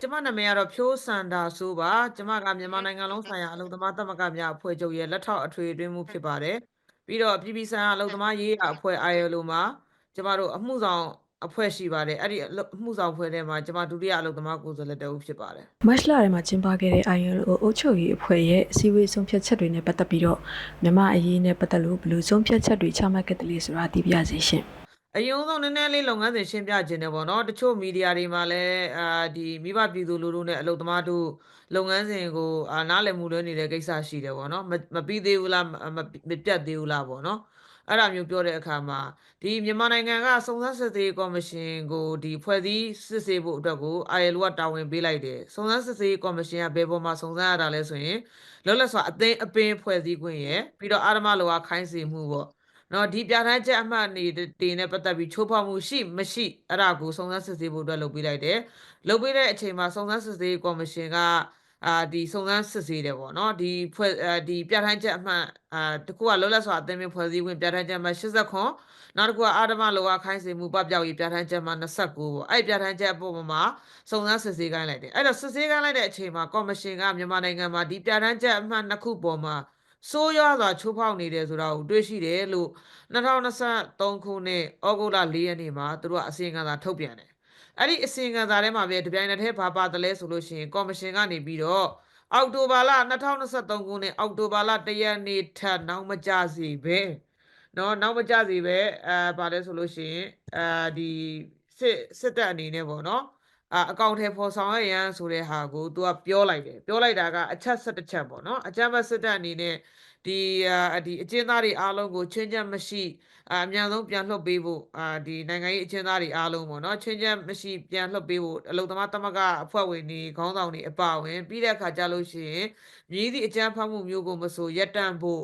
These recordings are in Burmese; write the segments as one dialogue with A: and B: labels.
A: ကျမနာမည်ကတော့ဖြိုးစန္ဒာဆိုပါကျမကမြန်မာနိုင်ငံလုံးဆိုင်ရာအလုံသမားသမဂ္ဂများအဖွဲ့ချုပ်ရဲ့လက်ထောက်အထွေအတွင်းမှုဖြစ်ပါတယ်ပြီးတော့ပြည်ပြည်ဆိုင်ရာအလုံသမားရေးရာအဖွဲ့ ILO မှာကျမတို့အမှုဆောင်အဖွဲ့ရှိပါတယ်အဲ့ဒီအလုပ်အမှုဆောင်အဖွဲ့ထဲမှာကျမဒုတိယအလုံသမားကိုယ်စားလှယ်တဦးဖြစ်ပါတယ်
B: မတ်လထဲမှာကျင်းပခဲ့တဲ့ ILO အုပ်ချုပ်ရေးအဖွဲ့ရဲ့အစည်းအဝေးဆုံးဖြတ်ချက်တွေနဲ့ပတ်သက်ပြီးတော့မြန်မာအရေးနဲ့ပတ်သက်လို့ဘယ်လိုဆုံးဖြတ်ချက်တွေချမှတ်ခဲ့တယ်လဲဆိုတာသိပြစေရှင်။
A: အရင်ဆုံးနည်းနည်းလေးလုပ်ငန်းစဉ်ရှင်းပြခြင်းတယ်ပေါ့နော်တချို့မီဒီယာတွေမှာလည်းအာဒီမိဘပြည်သူလူထုနဲ့အလုပ်သမားတို့လုပ်ငန်းစဉ်ကိုအာနားလည်မှုလွဲနေတဲ့ကိစ္စရှိတယ်ပေါ့နော်မမပြီးသေးဘူးလားမမမပြတ်သေးဘူးလားပေါ့နော်အဲ့ဒါမျိုးပြောတဲ့အခါမှာဒီမြန်မာနိုင်ငံကစုံစမ်းစစ်ဆေးရေးကော်မရှင်ကိုဒီဖွဲ့စည်းစစ်ဆေးဖို့အတွက်ကို ILO ကတာဝန်ပေးလိုက်တယ်စုံစမ်းစစ်ဆေးရေးကော်မရှင်ကဘယ်ပေါ်မှာစုံစမ်းရတာလဲဆိုရင်လောလောဆယ်အသိအပင်ဖွဲ့စည်းခွင့်ရယ်ပြီးတော့အာရမလောကခိုင်းစေမှုပေါ့ နော်ဒီပြဋ္ဌာန်းချက်အမှတ်နေတင်နဲ့ပတ်သက်ပြီးချိုးဖောက်မှုရှိမရှိအဲ့ဒါကိုစုံစမ်းစစ်ဆေးဖို့အတွက်လုပ်ပေးလိုက်တယ်လုပ်ပေးတဲ့အချိန်မှာစုံစမ်းစစ်ဆေးရေးကော်မရှင်ကအာဒီစုံစမ်းစစ်ဆေးတယ်ပေါ့နော်ဒီဖွဲ့အာဒီပြဋ္ဌာန်းချက်အမှတ်အာတခုကလောလောဆယ်အသိအပင်ဖွဲ့စည်းခွင့်ပြဋ္ဌာန်းချက်အမှတ်89နောက်တစ်ခုကအာဓမလောကခိုင်းစေမှုပပျောက်ရေးပြဋ္ဌာန်းချက်မှာ29ပေါ့အဲ့ဒီပြဋ္ဌာန်းချက်အပေါ်မှာစုံစမ်းစစ်ဆေးခိုင်းလိုက်တယ်အဲ့တော့စစ်ဆေးခိုင်းလိုက်တဲ့အချိန်မှာကော်မရှင်ကမြန်မာနိုင်ငံမှာဒီပြဋ္ဌာန်းချက်အမှတ်နှစ်ခုပေါ်မှာ စိုးရွားစွာချိုးဖောက်နေတယ်ဆိုတာကိုတွေ့ရှိတယ်လို့2023ခုနှစ်ဩဂုတ်လ4ရက်နေ့မှာသူတို့ကအစီရင်ခံစာထုတ်ပြန်တယ်အဲ့ဒီအစီရင်ခံစာထဲမှာပဲတပြိုင်နက်တည်းဘာပါတယ်လဲဆိုလို့ရှိရင်ကော်မရှင်ကနေပြီးတော့အောက်တိုဘာလ2023ခုနှစ်အောက်တိုဘာလ1ရက်နေ့ထပ်နောက်မကြစီပဲနော်နောက်မကြစီပဲအဲပါတယ်ဆိုလို့ရှိရင်အဲဒီစစ်စစ်တပ်အနေနဲ့ပေါ့နော် အာအကောင့်ထဲပေါ်ဆောင်ရရန်ဆိုတဲ့ဟာကိုသူကပြောလိုက်တယ်ပြောလိုက်တာကအချက်၁၁ချက်ပေါ့နော်အကြမ်းဖက်စစ်တပ်အနေနဲ့ဒီအာဒီအကျဉ်းသားတွေအားလုံးကိုချင်းချက်မရှိအာအများဆုံးပြန်လွှတ်ပေးဖို့အာဒီနိုင်ငံရေးအကျဉ်းသားတွေအားလုံးပေါ့နော်ချင်းချက်မရှိပြန်လွှတ်ပေးဖို့အလုံသမားသမဂ္ဂအဖွဲ့ဝင်တွေခေါင်းဆောင်တွေအပါအဝင်ပြီးတဲ့အခါကျလို့ရှိရင်မြည်သည့်အကြမ်းဖက်မှုမျိုးကိုမဆိုရပ်တန့်ဖို့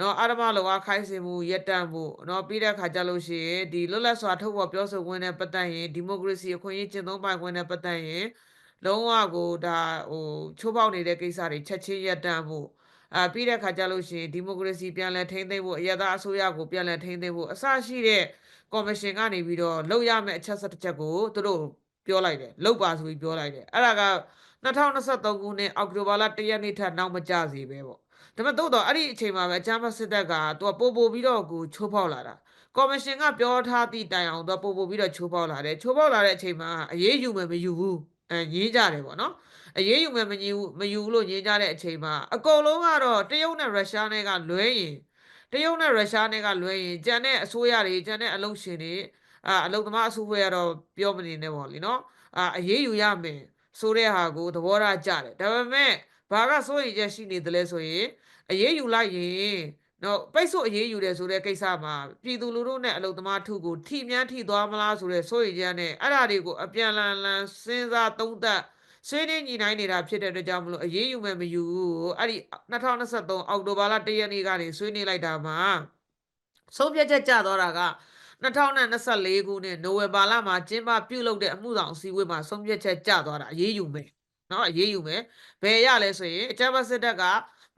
A: နော်အာရမလောကခိုင်းစေမှုရပ်တန့်ဖို့နော်ပြီးတဲ့အခါကျလို့ရှိရင်ဒီလွတ်လပ်စွာထုတ်ဖော်ပြောဆိုခွင့်နဲ့ပတ်သက်ရင်ဒီမိုကရေစီအခွင့်အရေးကျင့်သုံးပိုင်ခွင့်နဲ့ပတ်သက်ရင်လုံးဝကိုဒါဟိုချိုးဖောက်နေတဲ့ကိစ္စတွေချက်ချင်းရပ်တန့်ဖို့အာပြီးတဲ့အခါကျလို့ရှိရင်ဒီမိုကရေစီပြန်လည်ထိန်းသိမ်းဖို့အရသာအစိုးရကိုပြန်လည်ထိန်းသိမ်းဖို့အစရှိတဲ့ကော်မရှင်ကနေပြီးတော့လောက်ရမယ့်အချက်၁၁ချက်ကိုသူတို့ပြောလိုက်တယ်လောက်ပါဆိုပြီးပြောလိုက်တယ်အဲ့ဒါက2023ခုနှစ်အောက်တိုဘာလ1ရက်နေ့ထပ်နောက်မကျစေပဲပေါ့ ဒါပေမဲ့တော့တော့အဲ့ဒီအချိန်မှာပဲအချမ်းမစစ်တပ်ကသူကပို့ပို့ပြီးတော့ကိုချိုးဖောက်လာတာကော်မရှင်ကပြောထားသည့်တိုင်အောင်သူကပို့ပို့ပြီးတော့ချိုးဖောက်လာတယ်ချိုးဖောက်လာတဲ့အချိန်မှာအရေးယူမယ်မယူဘူးအဲညင်းကြတယ်ပေါ့နော်အရေးယူမယ်မယူမယူလို့ညင်းကြတဲ့အချိန်မှာအကုန်လုံးကတော့တရုတ်နဲ့ရုရှားနဲ့ကလွဲရင်တရုတ်နဲ့ရုရှားနဲ့ကလွဲရင်ကြံတဲ့အစိုးရတွေကြံတဲ့အလုပ်ရှင်တွေအာအလုပ်သမားအစုဖွဲ့ကတော့ပြောမနေနဲ့ပေါ့လीနော်အာအရေးယူရမယ်ဆိုတဲ့ဟာကိုသဘောထားကြတယ်ဒါပေမဲ့ဘာကစိုးရိမ်ချက်ရှိနေတယ်လဲဆိုရင် အရေးယူလိုက်ရင်နော်ပိတ်ဆို့အရေးယူတယ်ဆိုတဲ့ကိစ္စမှာပြည်သူလူထုနဲ့အလုံသမားထုကိုထိမြန်းထိသွားမလားဆိုတဲ့စိုးရိမ်ချက်နဲ့အဲ့ဒါတွေကိုအပြန်လန်လန်စဉ်းစားသုံးသပ်ဆွေးနွေးညီနိုင်နေတာဖြစ်တဲ့အတွက်ကြောင့်မလို့အရေးယူမယ်မယူဘူးအဲ့ဒီ2023အောက်တိုဘာလ1ရက်နေ့ကနေဆွေးနွေးလိုက်တာမှာဆုံးဖြတ်ချက်ကျသွားတာက2024ခုနှစ်နိုဝင်ဘာလမှာကျင်းပပြုလုပ်တဲ့အမှုဆောင်အစည်းအဝေးမှာဆုံးဖြတ်ချက်ကျသွားတာအရေးယူမယ်နော်အရေးယူမယ်ဘယ်ရလဲဆိုရင်အကြမ်းဖက်စစ်တပ်က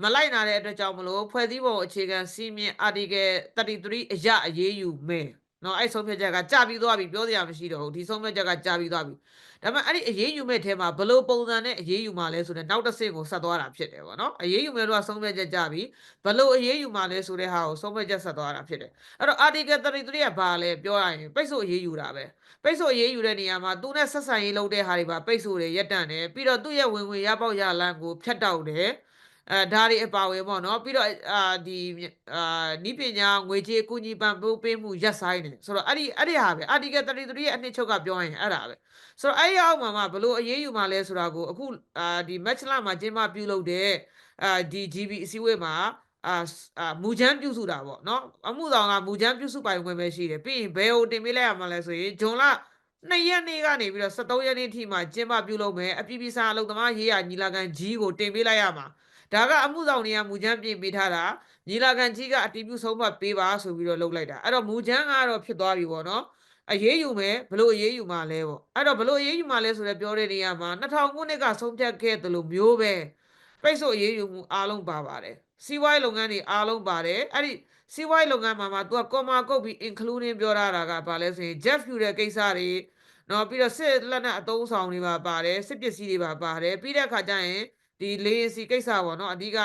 A: မလိုက်နာတဲ့အတွက်ကြောင့်မလို့ဖွဲ့စည်းပုံအခြေခံစီမင်း article 33အရအရေးယူမယ်နော်အဲ့ဆုံးဖြတ်ချက်ကကြာပြီးသွားပြီပြောစရာမရှိတော့ဘူးဒီဆုံးဖြတ်ချက်ကကြာပြီးသွားပြီဒါပေမဲ့အဲ့ဒီအရေးယူမဲ့အဲမှာဘလို့ပုံစံနဲ့အရေးယူမှာလဲဆိုတော့နောက်တစ်ဆင့်ကိုဆက်သွားတာဖြစ်တယ်ပေါ့နော်အရေးယူမဲ့တော့ဆုံးဖြတ်ချက်ကြာပြီဘလို့အရေးယူမှာလဲဆိုတဲ့ဟာကိုဆုံးဖြတ်ချက်ဆက်သွားတာဖြစ်တယ်အဲ့တော့ article 33ကဘာလဲပြောရရင်ပိတ်ဆို့အရေးယူတာပဲပိတ်ဆို့အရေးယူတဲ့နေရာမှာသူနဲ့ဆက်ဆံရေးလုပ်တဲ့ဟာတွေပါပိတ်ဆို့တယ်ရက်တန့်တယ်ပြီးတော့သူ့ရဲ့ဝင်ဝင်ရပေါက်ရလန်းကိုဖြတ်တောက်တယ် အဲဒါတွေအပါဝင်ပေါ့နော်ပြီးတော့အာဒီအာနီးပညာငွေကြေးအကူအညီပံ့ပိုးပေးမှုရက်ဆိုင်တယ်ဆိုတော့အဲ့ဒီအဲ့ဒီဟာပဲ article 33ရဲ့အနှစ်ချုပ်ကပြောရင်အဲ့ဒါပဲဆိုတော့အဲ့ဒီအောက်မှာမှဘလို့အရေးယူမှာလဲဆိုတာကိုအခုအာဒီ match လမှာကျင်းပပြုလုပ်တဲ့အာဒီ GB အစည်းအဝေးမှာအာမူချမ်းပြုစုတာပေါ့နော်အမှုဆောင်ကမူချမ်းပြုစုပိုင်ခွင့်ပဲရှိတယ်ပြီးရင်ဘယ်ဟိုတင်ပေးလိုက်ရမှာလဲဆိုရင်ဂျွန်လနှစ်ရက်နေ့ကနေပြီးတော့73ရက်နေ့ထိမှကျင်းပပြုလုပ်မယ်အပြည်ပြည်ဆိုင်ရာအလုပ်သမားရေးရာညီလာခံကြီးကိုတင်ပေးလိုက်ရမှာ ဒါကအမှုဆောင်တွေကမူချမ်းပြင်ပေးထားတာညီလာခံကြီးကအတီးပြုဆုံးမှတ်ပေးပါဆိုပြီးတော့လုပ်လိုက်တာအဲ့တော့မူချမ်းကတော့ဖြစ်သွားပြီပေါ့နော်အရေးယူမယ်ဘလို့အရေးယူမှာလဲပေါ့အဲ့တော့ဘလို့အရေးယူမှာလဲဆိုတော့ပြောတဲ့နေရာမှာ2000ခုနှစ်ကဆုံးဖြတ်ခဲ့တယ်လို့မျိုးပဲပိတ်ဆို့အရေးယူမှုအားလုံးပါပါတယ်စီးပွားရေးလုပ်ငန်းတွေအားလုံးပါတယ်အဲ့ဒီစီးပွားရေးလုပ်ငန်းမှာမှာ तू က comma ကုတ်ပြီး including ပြောထားတာကဘာလဲဆိုရင် jet fuel တဲ့ကိစ္စတွေနော်ပြီးတော့စစ်လက်နက်အသုံးဆောင်တွေပါပါတယ်စစ်ပစ္စည်းတွေပါပါတယ်ပြီးတဲ့အခါကျရင် ဒီလေရင်စီကိစ္စပေါ့နော်အဓိက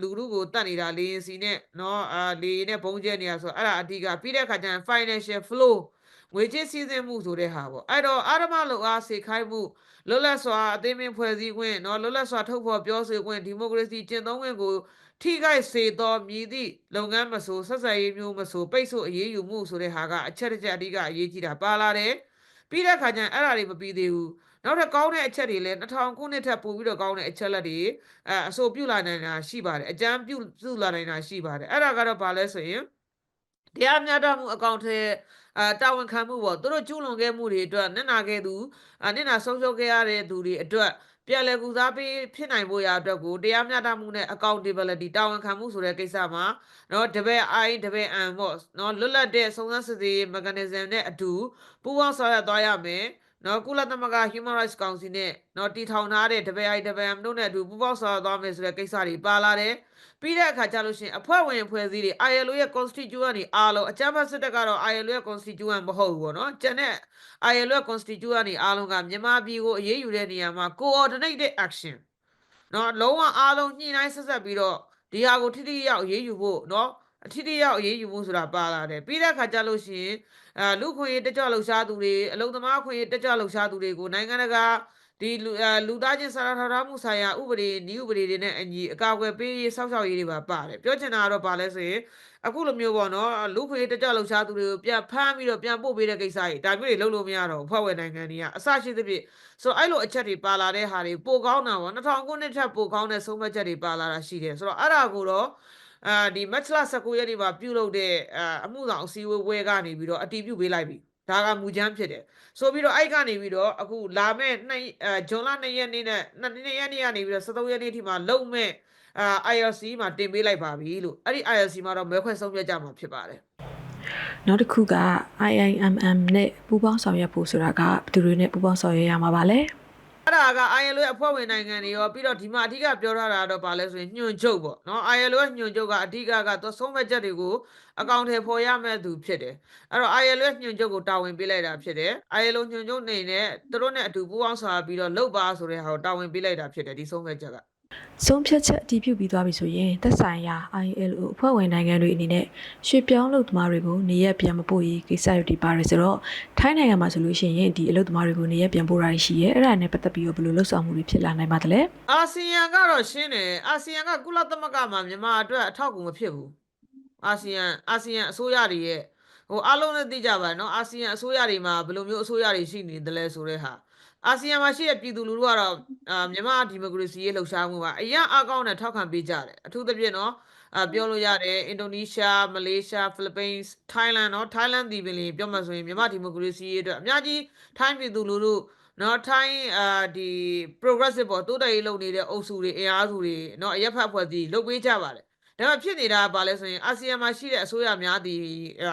A: လူလူကိုတတ်နေတာလေရင်စီနဲ့နော်အာလေရင်နဲ့ဘုံကျဲနေတာဆိုအဲ့ဒါအဓိကပြီးတဲ့အခါကျရင် financial flow ငွေကြေးစည်းစိမ်မှုဆိုတဲ့ဟာပေါ့အဲ့တော့အာရမလောအားစေခိုင်းမှုလွတ်လပ်စွာအသိမင်းဖွဲ့စည်းခွင့်နော်လွတ်လပ်စွာထုတ်ဖော်ပြောဆိုခွင့်ဒီမိုကရေစီကျင့်သုံးခွင့်ကိုထိခိုက်စေသောမည်သည့်လုပ်ငန်းမဆိုဆက်ဆံရေးမျိုးမဆိုပိတ်ဆို့အရေးယူမှုဆိုတဲ့ဟာကအချက်တစ်ချက်အဓိကအရေးကြီးတာပါလာတယ်ပြီးတဲ့အခါကျရင်အဲ့ဒါတွေမပြီးသေးဘူး နောက်ထပ်ကောင်းတဲ့အချက်တွေလည်း2000ခုနှစ်ထက်ပိုပြီးတော့ကောင်းတဲ့အချက်လက်တွေအဲအဆိုပြုလာနိုင်တာရှိပါတယ်အကြမ်းပြုပြုလာနိုင်တာရှိပါတယ်အဲ့ဒါကတော့ဘာလဲဆိုရင်တရားမျှတမှုအကောင့်ထဲအာတာဝန်ခံမှုပေါ့သူတို့ကျူးလွန်ခဲ့မှုတွေအတွက်နစ်နာခဲ့သူနစ်နာဆုံးရှုံးခဲ့ရတဲ့သူတွေအတွက်ပြန်လည်ကူစားပေးဖြစ်နိုင်ဖို့ရာအတွက်ကိုတရားမျှတမှုနဲ့ accountability တာဝန်ခံမှုဆိုတဲ့ကိစ္စမှာနော်တပည့် I တပည့် N ပေါ့နော်လွတ်လပ်တဲ့စုံစမ်းစစ်ဆေး mechanism နဲ့အတူပူးပေါင်းဆောင်ရွက်သွားရမယ်။ နော်ကုလသမဂ္ဂ Human Rights Council နဲ့နော်တည်ထောင်ထားတဲ့တပည့် I တပည့် M တို့နဲ့အတူပူးပေါင်းဆောင်ရွက်သွားမယ်ဆိုတဲ့ကိစ္စတွေပါလာတယ်ပြီးတဲ့အခါကျလို့ရှိရင်အဖွဲ့ဝင်အဖွဲ့အစည်းတွေ ILO ရဲ့ constituent တွေအားလုံးအကြမ်းဖက်စစ်တပ်ကတော့ ILO ရဲ့ constituent မဟုတ်ဘူးပေါ့နော်ကျန်တဲ့ ILO ရဲ့ constituent တွေအားလုံးကမြန်မာပြည်ကိုအရေးယူတဲ့နေရာမှာ coordinated action နော်လုံးဝအားလုံးညှိနှိုင်းဆက်ဆက်ပြီးတော့ဒီဟာကိုထိထိရောက်အရေးယူဖို့နော်အထိထိရောက်အရေးယူဖို့ဆိုတာပါလာတယ်ပြီးတဲ့အခါကျလို့ရှိရင် အဲလူခွင့်ရေးတက်ကြွလှုပ်ရှားသူတွေအလုံသမားခွင့်ရေးတက်ကြွလှုပ်ရှားသူတွေကိုနိုင်ငံတကာဒီလူအဲလူသားချင်းစာနာထောက်ထားမှုဆိုင်ရာဥပဒေနည်းဥပဒေတွေနဲ့အညီအကာအကွယ်ပေးရေးစောင့်ရှောက်ရေးတွေပါပါတယ်ပြောချင်တာကတော့ဘာလဲဆိုရင်အခုလိုမျိုးပေါ့နော်လူခွေတက်ကြလှုပ်ရှားသူတွေကိုပြန်ဖမ်းပြီးတော့ပြန်ပို့ပေးတဲ့ကိစ္စကြီးဒါမျိုးတွေလုပ်လို့မရတော့ဘူးဖွဲ့ဝင်နိုင်ငံတွေကအစရှိသဖြင့်ဆိုတော့အဲ့လိုအချက်တွေပါလာတဲ့ဟာတွေပိုကောင်းတာပေါ့2000ခုနှစ်ထက်ပိုကောင်းတဲ့ဆုံးဖြတ်ချက်တွေပါလာတာရှိတယ်ဆိုတော့အဲ့ဒါကိုတော့ အာဒီ match 19ရက်နေ့မှာပြုလုပ်တဲ့အအမှုဆောင်အစည်းအဝေးပွဲကနေပြီးတော့အတီးပြုတ်ပေးလိုက်ပြီဒါကမူချမ်းဖြစ်တယ်ဆိုပြီးတော့အဲ့ကနေပြီးတော့အခုလာမဲ့နှစ်အဲဂျွန်လ2ရက်နေ့နဲ့2ရက်နေ့ကနေပြီးတော့73ရက်နေ့ထိမှာလုံမဲ့အာ IRC မှာတင်ပေးလိုက်ပါပြီလို့အဲ့ဒီ IRC မှာတော့မဲခွဲဆုံးဖြတ်ကြမှာဖြစ်ပါတယ်
B: နောက်တစ်ခုက IIMM နဲ့ပူးပေါင်းဆောင်ရွက်ဖို့ဆိုတာကဘယ်သူတွေနဲ့ပူးပေါင်းဆောင်ရွက်ရမှာပါလဲ
A: အဲ့ဒါက ILO ရဲ့အဖွဲ့ဝင်နိုင်ငံတွေရောပြီးတော့ဒီမှာအဓိကပြောထားတာတော့ဗာလဲဆိုရင်ညွှန်ချုပ်ပေါ့နော် ILO ရဲ့ညွှန်ချုပ်ကအဓိကကသူဆုံးဖြတ်ချက်တွေကိုအကောင့်ထဲပေါ်ရမဲ့သူဖြစ်တယ်အဲ့တော့ ILO ရဲ့ညွှန်ချုပ်ကိုတာဝန်ပေးလိုက်တာဖြစ်တယ် ILO ညွှန်ချုပ်နေနဲ့သူတို့နဲ့အတူပူးပေါင်းဆောင်ရွက်ပြီးတော့လုပ်ပါဆိုတဲ့ဟာကိုတာဝန်ပေးလိုက်တာဖြစ်တယ်ဒီဆုံးဖြတ်ချက်က
B: ဆုံးဖြတ်ချက်အတည်ပြုပြီးသွားပြီဆိုရင်သက်ဆိုင်ရာ ILO အဖွဲ့ဝင်နိုင်ငံတွေအနေနဲ့ရွှေ့ပြောင်းလုပ်သမားတွေကိုနေရက်ပြန်မပို့ရေးကိစ္စတွေပါတယ်ဆိုတော့ထိုင်းနိုင်ငံမှာဆိုလို့ရှိရင်ဒီအလုပ်သမားတွေကိုနေရက်ပြန်ပို့ရရှိရဲအဲ့ဒါနဲ့ပတ်သက်ပြီးတော့ဘယ်လိုလုပ်ဆောင်မှုတွေဖြစ်လာနိုင်ပါသလဲ
A: အာဆီယံကတော့ရှင်းတယ်အာဆီယံကကုလသမဂ္ဂမှာမြန်မာအတွက်အထောက်အကူမဖြစ်ဘူးအာဆီယံအာဆီယံအစိုးရတွေရဲ့ဟိုအားလုံးလည်းသိကြပါနော်အာဆီယံအစိုးရတွေမှာဘယ်လိုမျိုးအစိုးရတွေရှိနေသလဲဆိုတဲ့ဟာ အာဆီယံမှာရှိတဲ့ပြည်သူလူထုကတော့အာမြန်မာဒီမိုကရေစီရေးလှုပ်ရှားမှုပါအရင်အကောင့်နဲ့ထောက်ခံပေးကြတယ်အထူးသဖြင့်နော်အာပြောလို့ရတယ်အင်ဒိုနီးရှားမလေးရှားဖိလစ်ပိန်းစ်ထိုင်းလန်နော်ထိုင်းလန်ဒီပင်လီပြောမှဆိုရင်မြန်မာဒီမိုကရေစီရေးအတွက်အများကြီးထိုင်းပြည်သူလူထုနော်ထိုင်းအာဒီ progressive ပေါ့တိုးတက်ရေးလုပ်နေတဲ့အုပ်စုတွေအင်အားစုတွေနော်အရက်ဖက်ဖွဲ့စည်းလုပ်ပေးကြပါတယ်ဒါပေမဲ့ဖြစ်နေတာကဘာလဲဆိုရင်အာဆီယံမှာရှိတဲ့အစိုးရများဒီ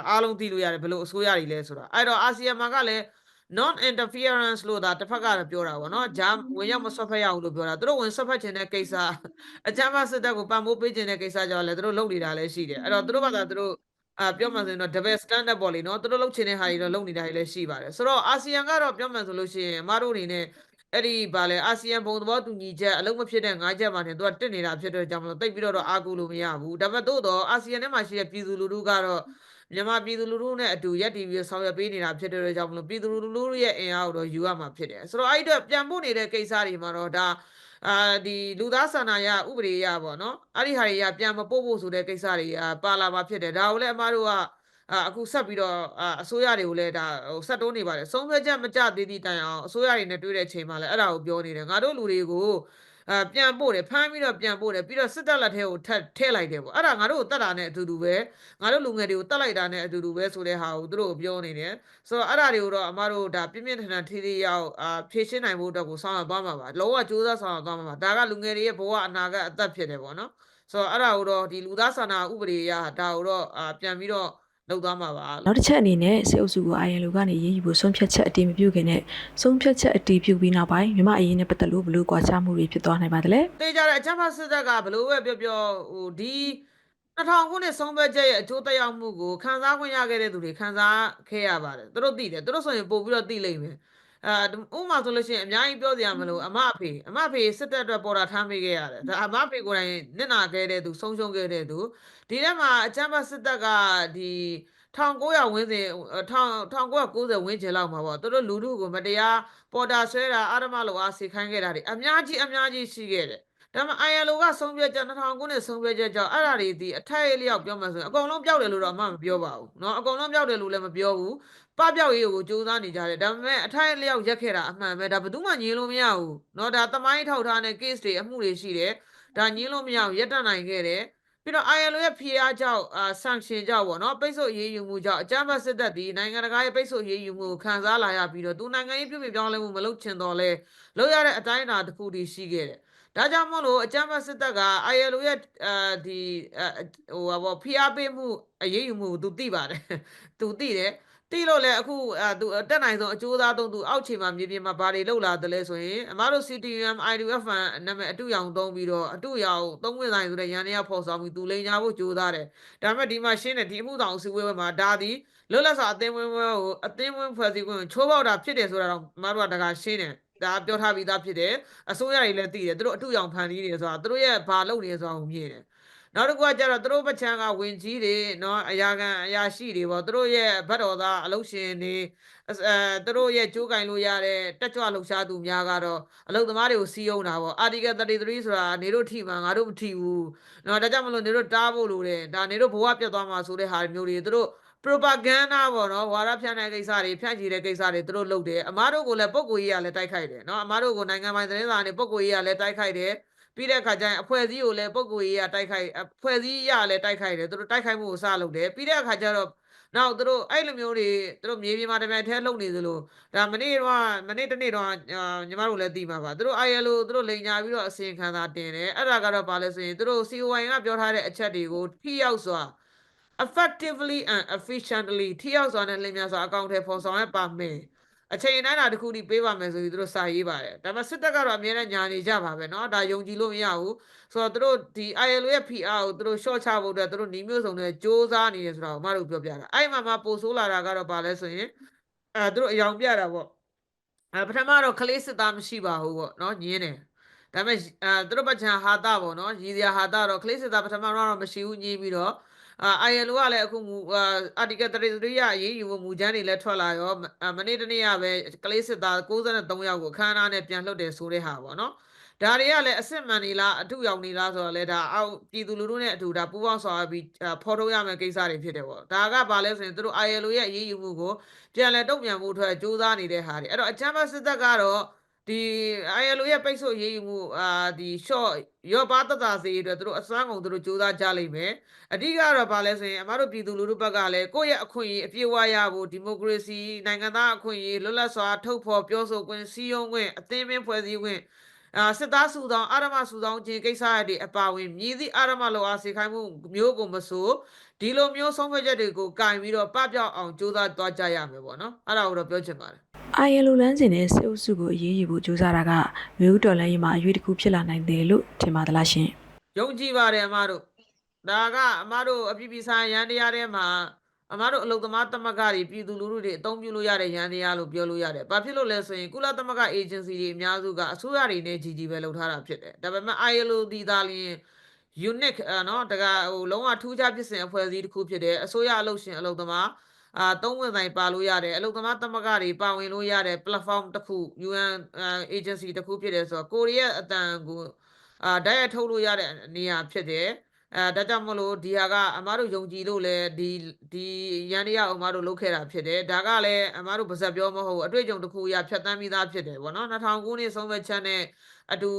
A: အားလုံးသိလို့ရတယ်ဘယ်လိုအစိုးရတွေလဲဆိုတာအဲ့တော့အာဆီယံမှာကလည်း non interference လို့ဒါတစ်ဖက်ကလည်းပြောတာပေါ့နော်ဂျာဝင်ရောက်မဆွတ်ဖက်ရဘူးလို့ပြောတာသူတို့ဝင်ဆွတ်ဖက်ခြင်းတဲ့ကိစ္စအကြမ်းဖက်စစ်တပ်ကိုပံ့ပိုးပေးခြင်းတဲ့ကိစ္စကြောင့်လည်းသူတို့လုပ်နေတာလည်းရှိတယ်အဲ့တော့သူတို့ဘက်ကသူတို့အာပြောမှဆိုရင်တော့ double standard ပေါ့လေနော်သူတို့လုပ်ချင်တဲ့ဟာတွေတော့လုပ်နေတာတွေလည်းရှိပါတယ်ဆိုတော့အာဆီယံကတော့ပြောမှဆိုလို့ရှိရင်အမတို့အနေနဲ့အဲ့ဒီဗာလဲအာဆီယံဘုံသဘောတူညီချက်အလုံးမဖြစ်တဲ့၅ချက်မှတင်သူကတက်နေတာဖြစ်တဲ့ကြောင့်မလို့တိတ်ပြီးတော့အားကိုးလို့မရဘူးဒါပေမဲ့သို့တော့အာဆီယံထဲမှာရှိတဲ့ပြည်သူလူထုကတော့ မြန်မာပြည်သူလူထုနဲ့အတူရက်တည်ပြီးဆောင်ရွက်ပေးနေတာဖြစ်တဲ့အတွက်ကြောင့်မလို့ပြည်သူလူထုရဲ့အင်အားကိုတော့ယူရမှာဖြစ်တယ်ဆိုတော့အဲ့ဒီအတွက်ပြန်ပို့နေတဲ့ကိစ္စတွေမှာတော့ဒါအာဒီလူသားစာနာရဥပဒေရပေါ့နော်အဲ့ဒီဟာတွေကပြန်မပို့ဖို့ဆိုတဲ့ကိစ္စတွေကပါလာမှာဖြစ်တယ်ဒါကိုလည်းအမားတို့ကအာအခုဆက်ပြီးတော့အာအစိုးရတွေကိုလည်းဒါဟိုဆက်တိုးနေပါတယ်ဆုံးဖြတ်ချက်မကြသေးသည့်တိုင်အောင်အစိုးရတွေနဲ့တွေ့တဲ့ချိန်မှာလည်းအဲ့ဒါကိုပြောနေတယ်ငါတို့လူတွေကို အာပြန်ပို့တယ်ဖမ်းပြီးတော့ပြန်ပို့တယ်ပြီးတော့စစ်တပ်လက်ထဲကိုထက်ထည့်လိုက်တယ်ပေါ့အဲ့ဒါငါတို့ကိုတတ်တာနဲ့အတူတူပဲငါတို့လူငယ်တွေကိုတတ်လိုက်တာနဲ့အတူတူပဲဆိုတဲ့ဟာကိုသူတို့ပြောနေတယ်ဆိုတော့အဲ့ဒါတွေကိုတော့အမတို့ဒါပြင်းပြင်းထန်ထန်ထိထိရောက်အာဖြည့်ရှင်းနိုင်ဖို့အတွက်ကိုဆောင်ရွက်သွားမှာပါလောကစူးစမ်းဆောင်ရွက်သွားမှာပါဒါကလူငယ်တွေရဲ့ဘဝအနာဂတ်အသက်ဖြစ်တယ်ပေါ့နော်ဆိုတော့အဲ့ဒါကိုတော့ဒီလူသားစာနာဥပဒေအရဒါကိုတော့အာပြန်ပြီးတော့ လုပ်သွားမှာပါ
B: နောက်တစ်ချက်အနေနဲ့စေအုပ်စုကို ILO ကနေရေးယူဖို့ဆုံးဖြတ်ချက်အတည်မပြုခင်နဲ့ဆုံးဖြတ်ချက်အတည်ပြုပြီးနောက်ပိုင်းမြန်မာအရေးနဲ့ပတ်သက်လို့ဘယ်လိုကွာခြားမှုတွေဖြစ်သွားနိုင်ပါသလဲ
A: တေးကြတဲ့အချမ်းဖတ်စစ်တပ်ကဘလို့ပဲပြောပြောဟိုဒီ2000ခုနှစ်ဆုံးဖြတ်ချက်ရဲ့အကျိုးသက်ရောက်မှုကိုခံစား권ရခဲ့တဲ့သူတွေခံစားခဲ့ရပါတယ်သူတို့သိတယ်သူတို့ဆိုရင်ပို့ပြီးတော့သိလိမ့်မယ် အဲဥပမာဆိုလို့ရှိရင်အများကြီးပြောစရာမလိုအမအဖေအမအဖေစစ်တပ်အတွက်ပေါ်တာထားမိခဲ့ရတယ်ဒါအမအဖေကိုယ်တိုင်နစ်နာခဲ့တဲ့သူဆုံးရှုံးခဲ့တဲ့သူဒီထဲမှာအချမ်းဘတ်စစ်တပ်ကဒီ1900ဝန်းကျင်1990ဝန်းကျင်လောက်မှာပေါ့သူတို့လူထုကိုမတရားပေါ်တာဆွဲတာအာရမလိုအားစေခိုင်းခဲ့တာတွေအများကြီးအများကြီးရှိခဲ့တယ်ဒါမှ ILO ကဆုံးဖြတ်ချက်2000ခုနှစ်ဆုံးဖြတ်ချက်ကြောင့်အဲ့ဒါတွေဒီအထက်အလျောက်ပြောမှဆိုရင်အကုန်လုံးပျောက်တယ်လို့တော့အမှမပြောပါဘူးเนาะအကုန်လုံးပျောက်တယ်လို့လည်းမပြောဘူး ပပျောက်ရေးကိုစူးစမ်းနေကြတယ်ဒါပေမဲ့အထက်အလျောက်ရက်ခဲ့တာအမှန်ပဲဒါဘယ်သူမှညင်းလို့မရဘူးเนาะဒါသမိုင်းထောက်ထားတဲ့ case တွေအမှုတွေရှိတယ်ဒါညင်းလို့မရဘူးရက်တနိုင်ခဲ့တယ်ပြီးတော့ ILO ရဲ့ဖိအားကြောင့်အာ sanction ကြောင့်ပေါ့နော်ပိတ်ဆို့ရေးယူမှုကြောင့်အကြမ်းဖက်စစ်တပ်ဒီနိုင်ငံတကာရဲ့ပိတ်ဆို့ရေးယူမှုကိုခံစားလာရပြီးတော့သူနိုင်ငံရေးပြုပြင်ပြောင်းလဲမှုမလုပ်ချင်တော့လဲလုပ်ရတဲ့အတိုင်းအတာတစ်ခုတည်းရှိခဲ့တယ်ဒါကြောင့်မို့လို့အကြမ်းဖက်စစ်တပ်က ILO ရဲ့အဲဒီဟိုဟာပေါ့ဖိအားပေးမှုအရေးယူမှုကိုသူသိပါတယ်သူသိတယ် တိလို့လဲအခုအဲသူတက်နိုင်ဆုံးအကျိုးသားသုံးသူအောက်ခြေမှာမြေပြင်မှာဘာတွေလှုပ်လာတယ်လဲဆိုရင်အမားတို့ CTM IDF ဖန်နာမည်အတူရောင်သုံးပြီးတော့အတူရောင်သုံးဝင်ဆိုင်ဆိုတဲ့ရန်ရဖော်ဆောင်ပြီးသူလိန်ညာဖို့ကြိုးစားတယ်ဒါပေမဲ့ဒီမှာရှင်းတယ်ဒီအမှုဆောင်အစည်းအဝေးမှာဒါဒီလွတ်လပ်စွာအသင်းဝင်ပွဲကိုအသင်းဝင်ဖွဲ့စည်းခွင့်ချိုးပေါက်တာဖြစ်တယ်ဆိုတာတော့အမားတို့ကတကရှင်းတယ်ဒါပြောထားပြီးသားဖြစ်တယ်အစိုးရတွေလည်းသိတယ်သူတို့အတူရောင်ဖန်တီးနေဆိုတာသူတို့ရဲ့ဘာလုပ်နေဆိုတာကိုမြင်တယ် နောက်တစ်ခုကကြတော့သူတို့ပချံကဝင်ကြီးတွေနော်အရာခံအရာရှိတွေပေါ့သူတို့ရဲ့ဘတ်တော်သားအလုပ်ရှင်တွေအဲသူတို့ရဲ့ကြိုးကင်လို့ရတဲ့တက်ကြွလှုပ်ရှားသူများကတော့အလုပ်သမားတွေကိုစီးယုံတာပေါ့ article 33ဆိုတာနေတို့ထိမှာငါတို့မထိဘူးနော်ဒါကြောင့်မလို့နေတို့တားဖို့လိုတယ်ဒါနေတို့ဘဝပြတ်သွားမှာဆိုတဲ့ဟာမျိုးတွေသူတို့ propaganda ပေါ့နော်ဝါဒဖြန့်တဲ့ကိစ္စတွေဖြန့်ချီတဲ့ကိစ္စတွေသူတို့လုပ်တယ်အမားတို့ကိုလည်းပုံကိုကြီးကလည်းတိုက်ခိုက်တယ်နော်အမားတို့ကိုနိုင်ငံပိုင်သတင်းစာနဲ့ပုံကိုကြီးကလည်းတိုက်ခိုက်တယ် ပြီးတဲ့အခါကျရင်အဖွဲ့အစည်းကိုလည်းပုံကိုကြီးကတိုက်ခိုက်အဖွဲ့အစည်းရလည်းတိုက်ခိုက်တယ်သူတို့တိုက်ခိုက်မှုကိုစလုပ်တယ်ပြီးတဲ့အခါကျတော့နောက်သူတို့အဲ့လိုမျိုးတွေသူတို့မြေပြင်မှာတပြိုင်တည်းလုပ်နေသလိုဒါမနေ့တော့မနေ့တနေ့တော့ညီမတို့လည်းသိမှာပါသူတို့ ILO သူတို့လိန်ညာပြီးတော့အစီရင်ခံစာတင်တယ်အဲ့ဒါကတော့ဘာလဲဆိုရင်သူတို့ COI ကပြောထားတဲ့အချက်တွေကိုထိရောက်စွာ effectively and efficiently ထိရောက်စွာနဲ့လျင်မြန်စွာအကောင့်ထဲပေါ်ဆောင်ရပါမယ် အချိန်တိုင်းတာတစ်ခုထိပေးပါမယ်ဆိုပြီးသူတို့စာရေးပါတယ်ဒါပေမဲ့စစ်တပ်ကတော့အများနဲ့ညာနေကြပါပဲเนาะဒါယုံကြည်လို့မရဘူးဆိုတော့သူတို့ဒီ ILO ရဲ့ PR ကိုသူတို့ short ချဖို့အတွက်သူတို့ညီမျိုးစုံတွေစ조사နေတယ်ဆိုတော့အမတို့ပြောပြတာအဲ့မှာမှပို့ဆိုးလာတာကတော့ဘာလဲဆိုရင်အဲသူတို့အယောင်ပြတာပေါ့အဲပထမတော့ခလေးစစ်သားမရှိပါဘူးပေါ့เนาะညင်းတယ်ဒါပေမဲ့အဲသူတို့ပချံဟာတာပေါ့နော်ရည်စရာဟာတာတော့ခလေးစစ်သားပထမတော့မရှိဘူးညင်းပြီးတော့ အာ ILO ကလည်းအခုမူ article 33ရအရေးယူမှုမူကြမ်းတွေလည်းထွက်လာရောမနေ့တနေ့ကပဲကလေးစစ်သား63ယောက်ကိုခန်းနာနဲ့ပြန်လှုပ်တယ်ဆိုတဲ့ဟာပေါ့နော်ဒါတွေကလည်းအစစ်မှန်နေလားအထုရောက်နေလားဆိုတော့လေဒါအောက်ပြည်သူလူထုနဲ့အတူဒါပူးပေါင်းဆောင်ရွက်ပြီးဖော်ထုတ်ရမယ့်ကိစ္စတွေဖြစ်တယ်ပေါ့ဒါကဘာလဲဆိုရင်သူတို့ ILO ရဲ့အရေးယူမှုကိုပြန်လည်တုံ့ပြန်မှုအတွက်စူးစမ်းနေတဲ့ဟာတွေအဲ့တော့အချမ်းဘတ်စစ်တပ်ကတော့ ဒီ ILO ရဲ့ပိတ်ဆို့ရေးယူမှုအာဒီ short ရောပါတတာစီအတွက်သူတို့အစွမ်းကုန်သူတို့စူးစမ်းကြလိမ့်မယ်အဓိကတော့ဘာလဲဆိုရင်အမတို့ပြည်သူလူထုဘက်ကလည်းကိုယ့်ရဲ့အခွင့်အရေးအပြည့်အဝရဖို့ဒီမိုကရေစီနိုင်ငံသားအခွင့်အရေးလွတ်လပ်စွာထုတ်ဖော်ပြောဆိုခွင့်စီးရုံးခွင့်အသင်းပင်ဖွဲ့စည်းခွင့်အာစစ်သားစုဆောင်အာရမစုဆောင်ခြင်းကိစ္စရတွေအပါဝင်မြည်သည့်အာရမလောအားစေခိုင်းမှုမျိုးကိုမဆိုဒီလိုမျိုးဆုံးဖြတ်ချက်တွေကိုကင်ပြီးတော့ပပြောက်အောင်ကြိုးစားသွားကြရမယ်ပေါ့နော်အဲ့ဒါကိုတော့ပြောချင်ပါတယ်
B: ILO လမ်းစဉ်နဲ့စစ်အုပ်စုကိုအရေးယူဖို့ကြိုးစားတာကမြို့တော်လမ်းရေးမှာအရွေးတစ်ခုဖြစ်လာနိုင်တယ်လို့ထင်ပါသလားရှင်
A: ယုံကြည်ပါတယ်အမတို့ဒါကအမတို့အပြည်ပြည်ဆိုင်ရာရန်တရားထဲမှာအမတို့အလုသမားသမဂ္ဂတွေပြည်သူလူထုတွေအသုံးပြုလို့ရတဲ့ရန်တရားလို့ပြောလို့ရတယ်။ဘာဖြစ်လို့လဲဆိုရင်ကုလသမဂ္ဂ agency တွေအများစုကအစိုးရတွေနဲ့ကြီးကြီးပဲလုပ်ထားတာဖြစ်တယ်။ဒါပေမဲ့ ILO ဒီသားလျင် unique အနော်တကဟိုလုံးဝထူးခြားဖြစ်စဉ်အဖွဲ့အစည်းတစ်ခုဖြစ်တယ်။အစိုးရအလုပ်ရှင်အလုပ်သမား အာသုံးဝင်ဆိုင်ပါလို့ရတယ်အလုပ်သမားသမဂ္ဂတွေပါဝင်လို့ရတဲ့ platform တစ်ခု UN agency တစ်ခုဖြစ်တယ်ဆိုတော့ကိုရီးယားအတန်ကိုအာဓာတ်ရိုက်ထုတ်လို့ရတဲ့နေရာဖြစ်တယ်အဲဒါကြောင့်မလို့ဒီဟာကအမားတို့ယုံကြည်လို့လဲဒီဒီရန်တရားအမားတို့လုပ်ခဲ့တာဖြစ်တယ်ဒါကလည်းအမားတို့ပါဇက်ပြောမဟုတ်အတွေ့အကြုံတစ်ခုအရဖြတ်တန်းပြီးသားဖြစ်တယ်ဗောနော်2000ခုနှစ်ဆုံးဖြတ်ချက်နဲ့အတူ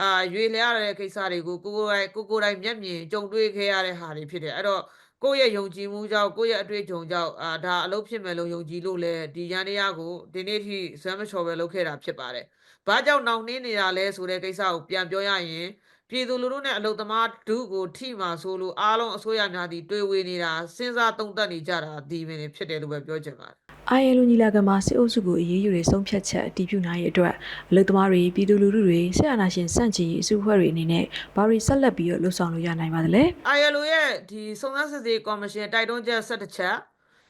A: အာရွေလျရတဲ့ကိစ္စတွေကိုကိုကိုယ်ကိုကိုယ်တိုင်မျက်မြင်ကြုံတွေ့ခဲ့ရတဲ့ဟာတွေဖြစ်တယ်အဲ့တော့ ကိုယ့်ရဲ့ယုံကြည်မှုကြောင့်ကိုယ့်ရဲ့အတွေ့အကြုံကြောင့်အာဒါအလုပ်ဖြစ်မယ်လို့ယုံကြည်လို့လဲဒီရန်တရားကိုဒီနေ့ထိဇွမ်းမချော်ပဲလုပ်ခဲ့တာဖြစ်ပါတယ်။ဘာကြောင့်နှောင့်နှင်းနေတာလဲဆိုတဲ့ကိစ္စကိုပြန်ပြောရရင်ပြည်သူလူထုနဲ့အလုသမားဒုကိုထိမှဆိုလို့အားလုံးအစိုးရများသည်တွေ့ဝေနေတာစဉ်းစားသုံးသပ်နေကြတာဒီပင်ဖြစ်တယ်လို့ပဲပြောချင်ပါတယ်
B: ILO ညီလာခံမှာစစ်အုပ်စုကိုအရေးယူတဲ့ဆုံးဖြတ်ချက်အတည်ပြုနိုင်ရေးအတွက်အလုပ်သမားတွေပြည်သူလူထုတွေဆရာနာရှင်စန့်ချီရေးအစုအဖွဲ့တွေအနေနဲ့ဘာတွေဆက်လက်ပြီးတော့လှုပ်ဆောင်လို့ရနိုင်ပါသလဲ
A: ILO ရဲ့ဒီစုံစမ်းစစ်ဆေးကော်မရှင်တိုက်တွန်းချက်17ချက်